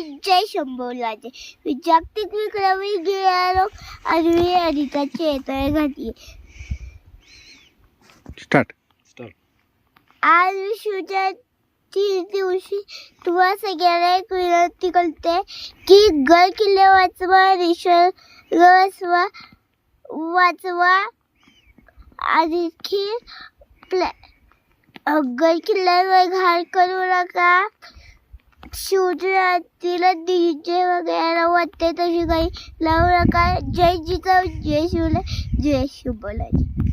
शंभरलाचे मी जागतिक विक्रमी गिळालो आणि मी अनिता चेतळे घातली स्टार्ट आज विश्वच्या तीस दिवशी तुम्हाला सगळ्यांना एक विनंती करते की गड किल्ले वाचवा रिश्वर वाचवा वाचवा. आणखी प्लॅ गड किल्ल्यांवर घाण करू नका. शिवजयंतीला डीजे वगैरे वाटते तशी काही लावू नका जय जिजाऊ जय शिवला जय शिवबालाजी